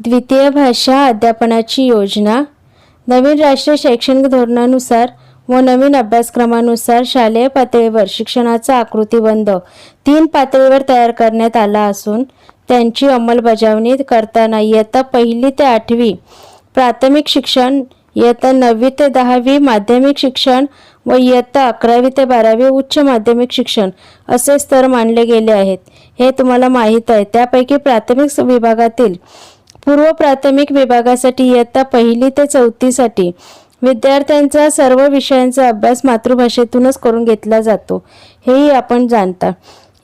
द्वितीय भाषा अध्यापनाची योजना. नवीन राष्ट्रीय शैक्षणिक धोरणानुसार व नवीन अभ्यासक्रमानुसार शालेय पातळीवर शिक्षणाचा आकृतीबंध तीन पातळीवर तयार करण्यात आला असून त्यांची अंमलबजावणी करताना इयत्ता पहिली ते आठवी प्राथमिक शिक्षण इयत्ता नववी ते दहावी माध्यमिक शिक्षण व इयत्ता अकरावी ते बारावी उच्च माध्यमिक शिक्षण असे स्तर मानले गेले आहेत. हे तुम्हाला माहीत आहे. त्यापैकी प्राथमिक विभागातील पूर्व प्राथमिक विभागासाठी इयत्ता पहिली ते चौथीसाठी विद्यार्थ्यांचा सर्व विषयांचा अभ्यास मातृभाषेतूनच करून घेतला जातो. हेही आपण जाणता.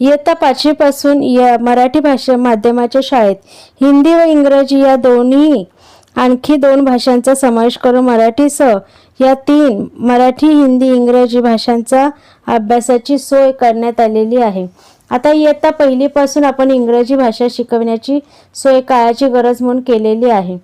इयत्ता पाचवीपासून या मराठी भाषा माध्यमाच्या शाळेत हिंदी व इंग्रजी या दोन्ही आणखी दोन भाषांचा समावेश करून मराठीसह या तीन मराठी हिंदी इंग्रजी भाषांचा अभ्यासाची सोय करण्यात आलेली आहे. आता इयत्ता पहिलीपासून आपण इंग्रजी भाषा शिकवण्याची सोय काळाची गरज म्हणून केलेली आहे.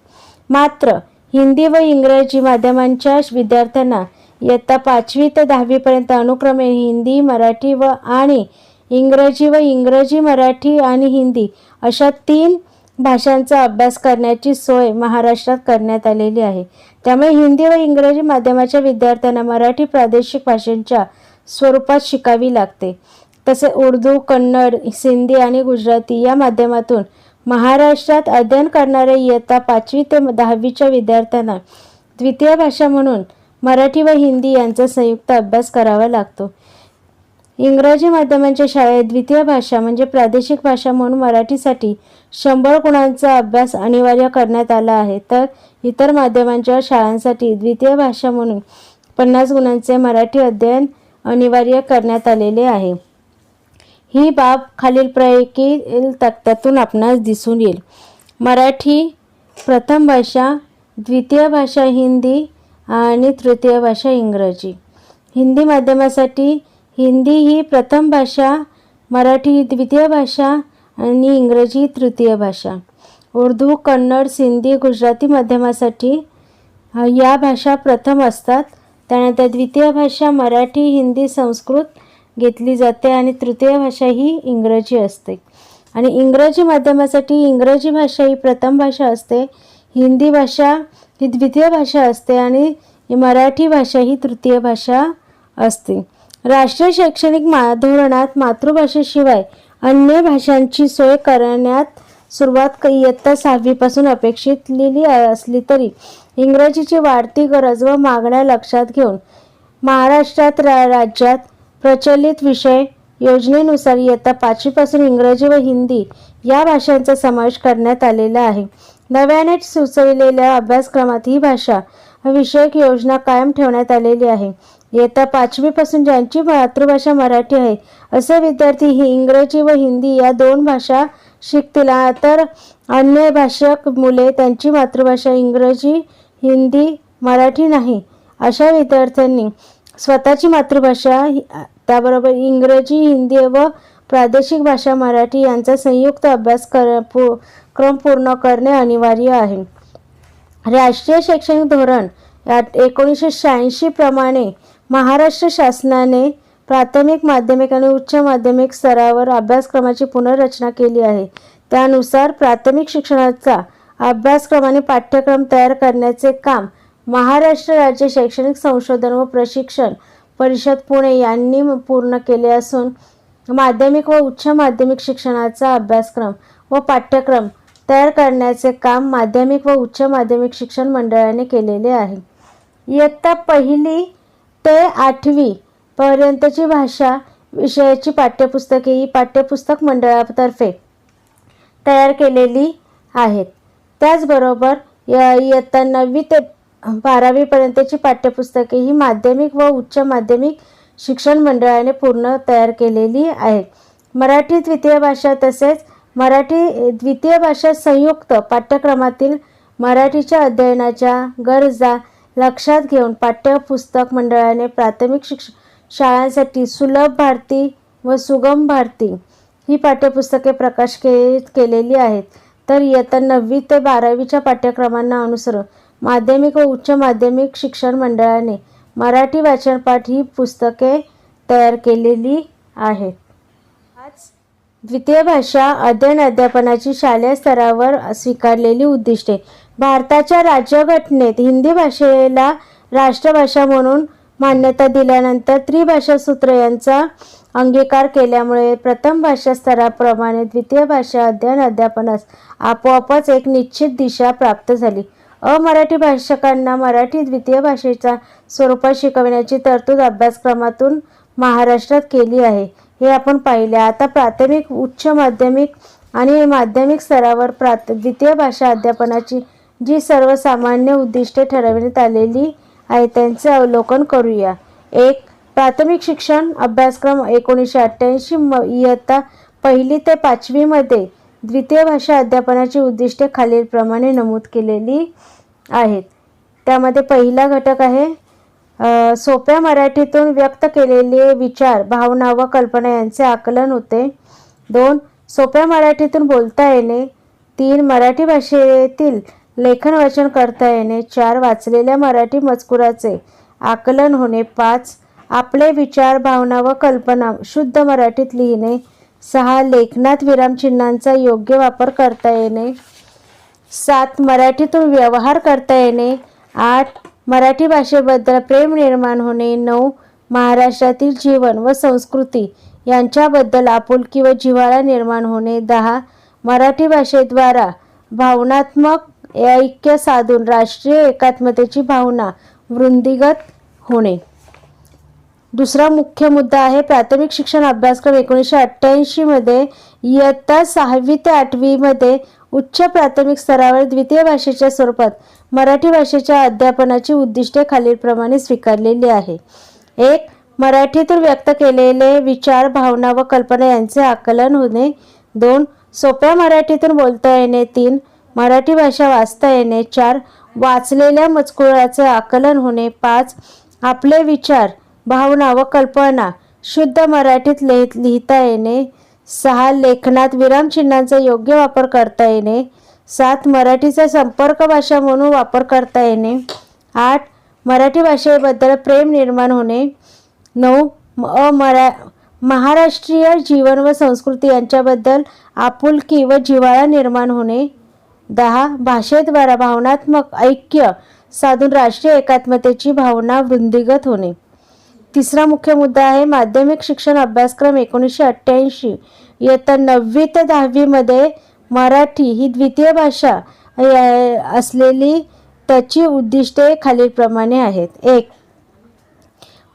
मात्र हिंदी व इंग्रजी माध्यमांच्या विद्यार्थ्यांना इयत्ता पाचवी ते दहावीपर्यंत अनुक्रमे हिंदी मराठी व आणि इंग्रजी व इंग्रजी मराठी आणि हिंदी अशा तीन भाषांचा अभ्यास करण्याची सोय महाराष्ट्रात करण्यात आलेली आहे. त्यामुळे हिंदी व इंग्रजी माध्यमाच्या विद्यार्थ्यांना मराठी प्रादेशिक भाषांच्या स्वरूपात शिकावी लागते. तसे उर्दू कन्नड सिंधी आणि गुजराती या माध्यमातून महाराष्ट्रात अध्ययन करणाऱ्या इयत्ता पाचवी ते दहावीच्या विद्यार्थ्यांना द्वितीय भाषा म्हणून मराठी व हिंदी यांचा संयुक्त अभ्यास करावा लागतो. इंग्रजी माध्यमांच्या शाळेत द्वितीय भाषा म्हणजे प्रादेशिक भाषा म्हणून मराठीसाठी शंभर गुणांचा अभ्यास अनिवार्य करण्यात आला आहे. तर इतर माध्यमांच्या शाळांसाठी द्वितीय भाषा म्हणून पन्नास गुणांचे मराठी अध्ययन अनिवार्य करण्यात आलेले आहे. ही बाब खालील प्रयकील तक्त्यातून आपणास दिसून येईल. मराठी प्रथम भाषा द्वितीय भाषा हिंदी आणि तृतीय भाषा इंग्रजी. हिंदी माध्यमासाठी हिंदी ही प्रथम भाषा मराठी द्वितीय भाषा आणि इंग्रजी तृतीय भाषा. उर्दू कन्नड सिंधी गुजराती माध्यमासाठी या भाषा प्रथम असतात. त्यानंतर द्वितीय भाषा मराठी हिंदी संस्कृत घेतली जाते आणि तृतीय भाषा ही इंग्रजी असते. आणि इंग्रजी माध्यमासाठी इंग्रजी भाषा ही प्रथम भाषा असते. हिंदी भाषा ही द्वितीय भाषा असते आणि मराठी भाषा ही तृतीय भाषा असते. राष्ट्रीय शैक्षणिक मा धोरणात मातृभाषेशिवाय अन्य भाषांची सोय करण्यात सुरुवात इयत्ता सहावीपासून अपेक्षित लिहिली असली तरी इंग्रजीची वाढती गरज व मागण्या लक्षात घेऊन महाराष्ट्रात रा राज्यात प्रचलित विषय योजनेनुसार इयत्ता पाचवीपासून इंग्रजी व हिंदी या भाषांचा समावेश करण्यात आलेला आहे. नव्याने सुचविलेल्या अभ्यासक्रमात ही भाषा विषयक योजना कायम ठेवण्यात आलेली आहे. इयत्ता पाचवीपासून ज्यांची मातृभाषा मराठी आहे असे विद्यार्थी ही इंग्रजी व हिंदी या दोन भाषा शिकतील. तर अन्य भाषक मुले त्यांची मातृभाषा इंग्रजी हिंदी मराठी नाही अशा विद्यार्थ्यांनी स्वतःची मातृभाषा त्याबरोबर इंग्रजी हिंदी व प्रादेशिक भाषा मराठी यांचा संयुक्त अभ्यास कर पू क्रम पूर्ण करणे अनिवार्य आहे. राष्ट्रीय शैक्षणिक धोरण यात एकोणीसशे शहाऐंशी प्रमाणे महाराष्ट्र शासनाने प्राथमिक माध्यमिक आणि उच्च माध्यमिक स्तरावर अभ्यासक्रमाची पुनर्रचना केली आहे. त्यानुसार प्राथमिक शिक्षणाचा अभ्यासक्रम आणि पाठ्यक्रम तयार करण्याचे काम महाराष्ट्र राज्य शैक्षणिक संशोधन व प्रशिक्षण परिषद पुणे यांनी पूर्ण केले असून माध्यमिक व उच्च माध्यमिक शिक्षणाचा अभ्यासक्रम व पाठ्यक्रम तयार करण्याचे काम माध्यमिक व उच्च माध्यमिक शिक्षण मंडळाने केलेले आहे. इयत्ता पहिली ते आठवी पर्यंतची भाषा विषयाची पाठ्यपुस्तके ही पाठ्यपुस्तक मंडळातर्फे तयार केलेली आहेत. त्याचबरोबर इयत्ता नववी ते बारावीपर्यंतची पाठ्यपुस्तके ही माध्यमिक व उच्च माध्यमिक शिक्षण मंडळाने पूर्ण तयार केलेली आहेत. मराठी द्वितीय भाषा तसेच मराठी द्वितीय भाषा संयुक्त पाठ्यक्रमातील मराठीच्या अध्ययनाच्या गरजा लक्षात घेऊन पाठ्यपुस्तक मंडळाने प्राथमिक शिक्ष शाळांसाठी सुलभ भारती व सुगम भारती ही पाठ्यपुस्तके प्रकाश के केलेली आहेत. तर इयत्ता नववी ते बारावीच्या पाठ्यक्रमांना अनुसरून माध्यमिक व उच्च माध्यमिक शिक्षण मंडळाने मराठी वाचनपाठ ही पुस्तके तयार केलेली आहेत. आज द्वितीय भाषा अध्ययन अध्यापनाची शालेय स्तरावर स्वीकारलेली उद्दिष्टे भारताच्या राज्यघटनेत हिंदी भाषेला राष्ट्रभाषा म्हणून मान्यता दिल्यानंतर त्रिभाषा सूत्र यांचा अंगीकार केल्यामुळे प्रथम भाषा स्तराप्रमाणे द्वितीय भाषा अध्ययन अध्यापनास आपोआपच एक निश्चित दिशा प्राप्त झाली. अमराठी भाषकांना मराठी द्वितीय भाषेच्या स्वरूपात शिकवण्याची तरतूद अभ्यासक्रमातून महाराष्ट्रात केली आहे. हे आपण पाहिले. आता प्राथमिक उच्च माध्यमिक आणि माध्यमिक स्तरावर प्राथ द्वितीय भाषा अध्यापनाची जी सर्वसामान्य उद्दिष्टे ठरवण्यात आलेली आहे त्यांचे अवलोकन करूया. एक प्राथमिक शिक्षण अभ्यासक्रम एकोणीसशे अठ्ठ्याऐंशी म इयत्ता पहिली ते पाचवीमध्ये द्वितीय भाषा अध्यापनाची उद्दिष्टे खालीलप्रमाणे नमूद केलेली आहेत. त्यामध्ये पहिला घटक आहे सोप्या मराठीतून व्यक्त केलेले विचार भावना व कल्पना यांचे आकलन होते. दोन सोप्या मराठीतून बोलता येणे. तीन मराठी भाषेतील लेखन वाचन करता येणे. चार वाचलेल्या मराठी मजकुराचे आकलन होणे. पाच आपले विचार भावना व कल्पना शुद्ध मराठीत लिहिणे. सहा लेखनात विरामचिन्हांचा योग्य वापर करता येणे. सात मराठीतून व्यवहार करता येणे. आठ मराठी भाषेबद्दल प्रेम निर्माण होणे. नऊ महाराष्ट्रातील जीवन व संस्कृती यांच्याबद्दल आपुलकी व जिव्हाळा निर्माण होणे. दहा मराठी भाषेद्वारा भावनात्मक ऐक्य साधून राष्ट्रीय एकात्मतेची भावना वृंदिगत होणे. दुसरा मुख्य मुद्दा आहे प्राथमिक शिक्षण अभ्यासक्रम एकोणीसशे अठ्ठ्याऐंशीमध्ये इयत्ता सहावी ते आठवीमध्ये उच्च प्राथमिक स्तरावर द्वितीय भाषेच्या स्वरूपात मराठी भाषेच्या अध्यापनाची उद्दिष्टे खालीलप्रमाणे स्वीकारलेली आहे. एक मराठीतून व्यक्त केलेले विचार भावना व कल्पना यांचे आकलन होणे. दोन सोप्या मराठीतून बोलता येणे. तीन मराठी भाषा वाचता येणे. चार वाचलेल्या मजकुराचे आकलन होणे. पाच आपले विचार भावना व कल्पना. शुद्ध मराठीत लिहित लिहिता येणे. सहा लेखनात विरामचिन्हांचा योग्य वापर करता येणे. सात मराठीचा संपर्क भाषा म्हणून वापर करता येणे. आठ मराठी भाषेबद्दल प्रेम निर्माण होणे. नऊ म- अमरा महाराष्ट्रीय जीवन व संस्कृती यांच्याबद्दल आपुलकी व जिव्हाळा निर्माण होणे. दहा भाषेद्वारा भावनात्मक ऐक्य साधून राष्ट्रीय एकात्मतेची भावना वृद्धिगत होणे. तिसरा मुख्य मुद्दा आहे माध्यमिक शिक्षण अभ्यासक्रम एकोणीसशे अठ्ठ्याऐंशी. इयत्ता नववी ते दहावीमध्ये मराठी ही द्वितीय भाषा असलेली त्याची उद्दिष्टे खालीलप्रमाणे आहेत. एक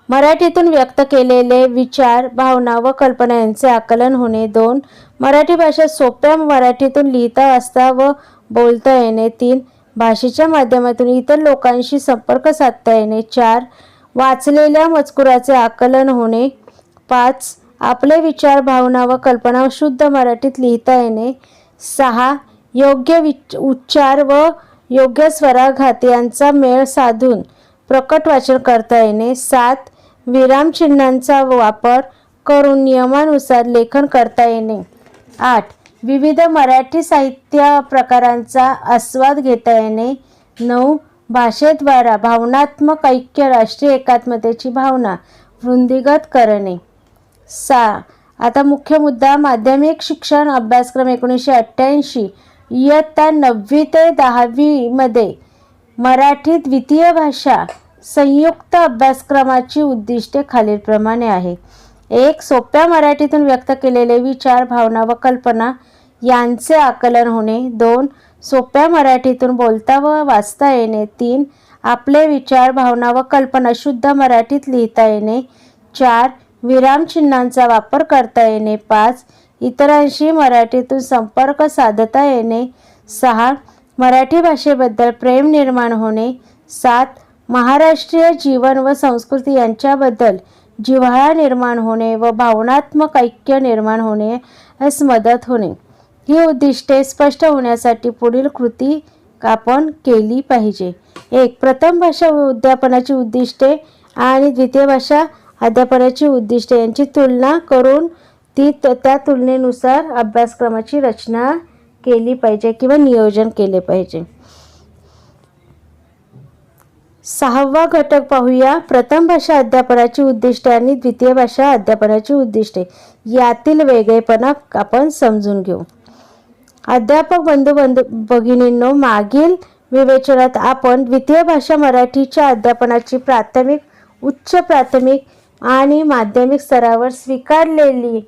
मराठीतून व्यक्त केलेले विचार भावना व कल्पना यांचे आकलन होणे. दोन मराठी भाषा सोप्या मराठीतून लिहिता वाचता व बोलता येणे. तीन भाषेच्या माध्यमातून इतर लोकांशी संपर्क साधता येणे. चार वाचलेल्या मजकुराचे आकलन होणे. पाच आपले विचार भावना व कल्पना शुद्ध मराठीत लिहिता येणे. सहा योग्य विच उच्चार व योग्य स्वराघात यांचा मेळ साधून प्रकट वाचन करता येणे. सात विरामचिन्हांचा वापर करून नियमानुसार लेखन करता येणे. आठ विविध मराठी साहित्य प्रकारांचा आस्वाद घेता येणे. नऊ भाषेद्वारा भावनात्मक ऐक्य राष्ट्रीय एकात्मतेची भावना वृंदिगत करणे. सा. आता मुख्य मुद्दा माध्यमिक शिक्षण अभ्यासक्रम एकोणीसशे अठ्ठ्याऐंशी इयत्ता नववी ते दहावीमध्ये मराठी द्वितीय भाषा संयुक्त अभ्यासक्रमाची उद्दिष्टे खालीलप्रमाणे आहे. एक सोप्या मराठीतून व्यक्त केलेले विचार भावना व कल्पना यांचे आकलन होणे. दोन सोप्या मराठीतून बोलता व वाचता येणे. तीन आपले विचार भावना व कल्पना शुद्ध मराठीत लिहिता येणे. चार विरामचिन्हांचा वापर करता येणे. पाच इतरांशी मराठीतून संपर्क साधता येणे. सहा मराठी भाषेबद्दल प्रेम निर्माण होणे. सात महाराष्ट्रीय जीवन व संस्कृती यांच्याबद्दल जिव्हाळा निर्माण होणे व भावनात्मक ऐक्य निर्माण होणे यास मदत होणे. ही उद्दिष्टे स्पष्ट होण्यासाठी पुढील कृती आपण केली पाहिजे. एक प्रथम भाषा अध्यापनाची उद्दिष्टे आणि द्वितीय भाषा अध्यापनाची उद्दिष्टे यांची तुलना करून ती त्या तुलनेनुसार अभ्यासक्रमाची रचना केली पाहिजे किंवा नियोजन केले पाहिजे. सहावा घटक पाहूया. प्रथम भाषा अध्यापनाची उद्दिष्टे आणि द्वितीय भाषा अध्यापनाची उद्दिष्टे. यातील वेगळेपणा आपण समजून घेऊ. अध्यापक बंधू बंधू भगिनींनो मागील विवेचनात आपण द्वितीय भाषा मराठीच्या अध्यापनाची प्राथमिक उच्च प्राथमिक आणि माध्यमिक स्तरावर स्वीकारलेली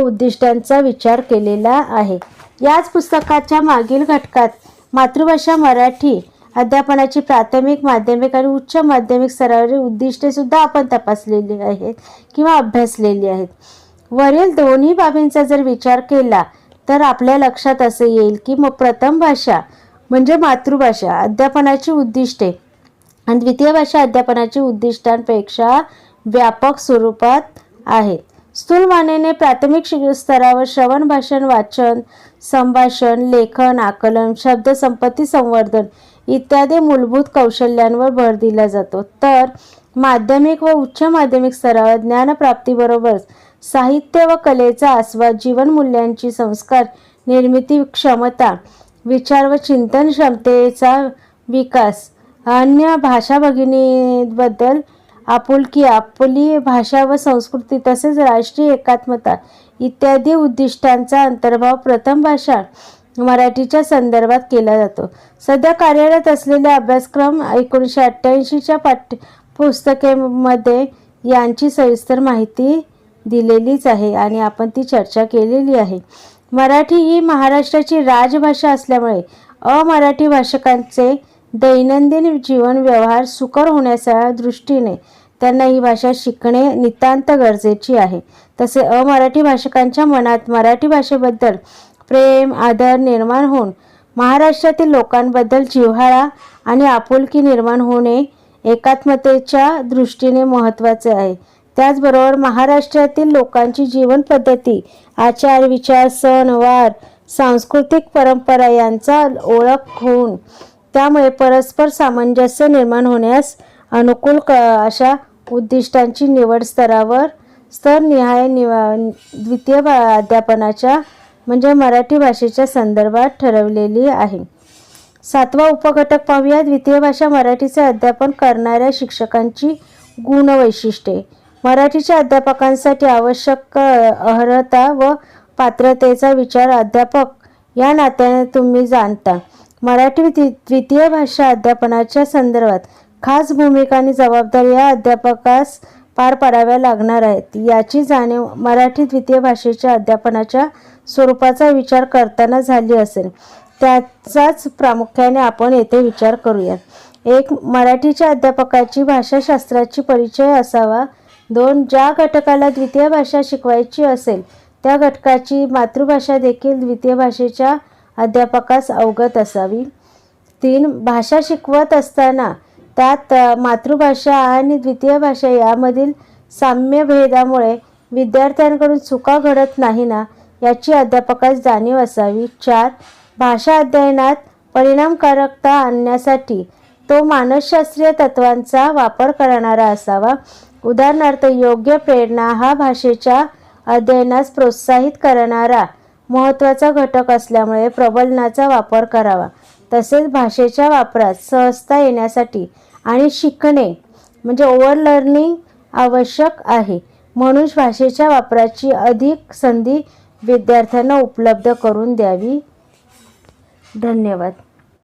उद्दिष्टांचा विचार केलेला आहे. याच पुस्तकाच्या मागील घटकात मातृभाषा मराठी अध्यापनाची प्राथमिक माध्यमिक आणि उच्च माध्यमिक स्तरावरील उद्दिष्टेसुद्धा आपण तपासलेली आहेत किंवा अभ्यासलेली आहेत. वरील दोन्ही बाबींचा जर विचार केला तर आपल्या लक्षात असं येईल की मग प्रथम भाषा म्हणजे मातृभाषा अध्यापनाची उद्दिष्टे. आणि द्वितीय भाषा अध्यापनाची उद्दिष्टांपेक्षा व्यापक स्वरूपात आहेत स्थूल मानेने प्राथमिक स्तरावर श्रवण भाषण वाचन संभाषण लेखन आकलन शब्दसंपत्ती संवर्धन इत्यादी मूलभूत कौशल्यांवर भर दिला जातो. तर माध्यमिक व उच्च माध्यमिक स्तरावर ज्ञानप्राप्तीबरोबरच साहित्य व कलेचा आस्वाद जीवनमूल्यांची संस्कार निर्मिती क्षमता विचार व चिंतन क्षमतेचा विकास अन्य भाषा भगिनीबद्दल आपुलकी आपली भाषा व संस्कृती तसेच राष्ट्रीय एकात्मता इत्यादी उद्दिष्टांचा अंतर्भाव प्रथम भाषा मराठीच्या संदर्भात केला जातो. सध्या कार्यरत असलेले अभ्यासक्रम एकोणीसशे अठ्ठ्याऐंशीच्या पाठ्य पुस्तकेमध्ये यांची सविस्तर माहिती दिलेलीच आहे आणि आपण ती चर्चा केलेली आहे. मराठी ही महाराष्ट्राची राजभाषा असल्यामुळे अमराठी भाषकांचे दैनंदिन जीवन व्यवहार सुकर होण्याच्या दृष्टीने त्यांना ही भाषा शिकणे नितांत गरजेची आहे. तसे अमराठी भाषकांच्या मनात मराठी भाषेबद्दल प्रेम आदर निर्माण होऊन महाराष्ट्रातील लोकांबद्दल जिव्हाळा आणि आपुलकी निर्माण होणे एकात्मतेच्या दृष्टीने महत्त्वाचे आहे. त्याचबरोबर महाराष्ट्रातील लोकांची जीवनपद्धती आचार विचार सण वार सांस्कृतिक परंपरा यांचा ओळख होऊन त्यामुळे परस्पर सामंजस्य निर्माण होण्यास अनुकूल क अशा उद्दिष्टांची निवड स्तरावर स्तरनिहाय निवा द्वितीय अध्यापनाच्या म्हणजे मराठी भाषेच्या संदर्भात ठरवलेली आहे. सातवा उपघटक पाहूया. द्वितीय भाषा मराठीचे अध्यापन करणाऱ्या शिक्षकांची गुणवैशिष्ट्ये. मराठीच्या अध्यापकांसाठी आवश्यक अर्हता व पात्रतेचा विचार अध्यापक या नात्याने तुम्ही जाणता. मराठी द्वि- द्वितीय भाषा अध्यापनाच्या संदर्भात खास भूमिका आणि जबाबदारी या अध्यापकास पार पाडाव्या लागणार आहेत. याची जाणीव मराठी द्वितीय भाषेच्या अध्यापनाच्या स्वरूपाचा विचार करताना झाली असेल. त्याचाच प्रामुख्याने आपण येथे विचार करूया एक मराठीच्या अध्यापकाची भाषाशास्त्राची परिचय असावा. दोन ज्या घटकाला द्वितीय भाषा शिकवायची असेल त्या घटकाची मातृभाषा देखील द्वितीय भाषेच्या अध्यापकास अवगत असावी. तीन भाषा शिकवत असताना त्यात मातृभाषा आणि द्वितीय भाषा यामधील साम्य भेदामुळे विद्यार्थ्यांकडून चुका घडत नाही ना याची अध्यापकास जाणीव असावी. चार भाषा अध्ययनात परिणामकारकता आणण्यासाठी तो मानसशास्त्रीय तत्वांचा वापर करणारा असावा. उदाहरणार्थ योग्य प्रेरणा हा भाषेच्या अध्ययनास प्रोत्साहित करणारा महत्त्वाचा घटक असल्यामुळे प्रबलनाचा वापर करावा. तसेच भाषेच्या वापरात सहजता येण्यासाठी आणि शिकणे म्हणजे ओव्हर लर्निंग आवश्यक आहे. म्हणून भाषेच्या वापराची अधिक संधी विद्यार्थ्यांना उपलब्ध करून द्यावी. धन्यवाद.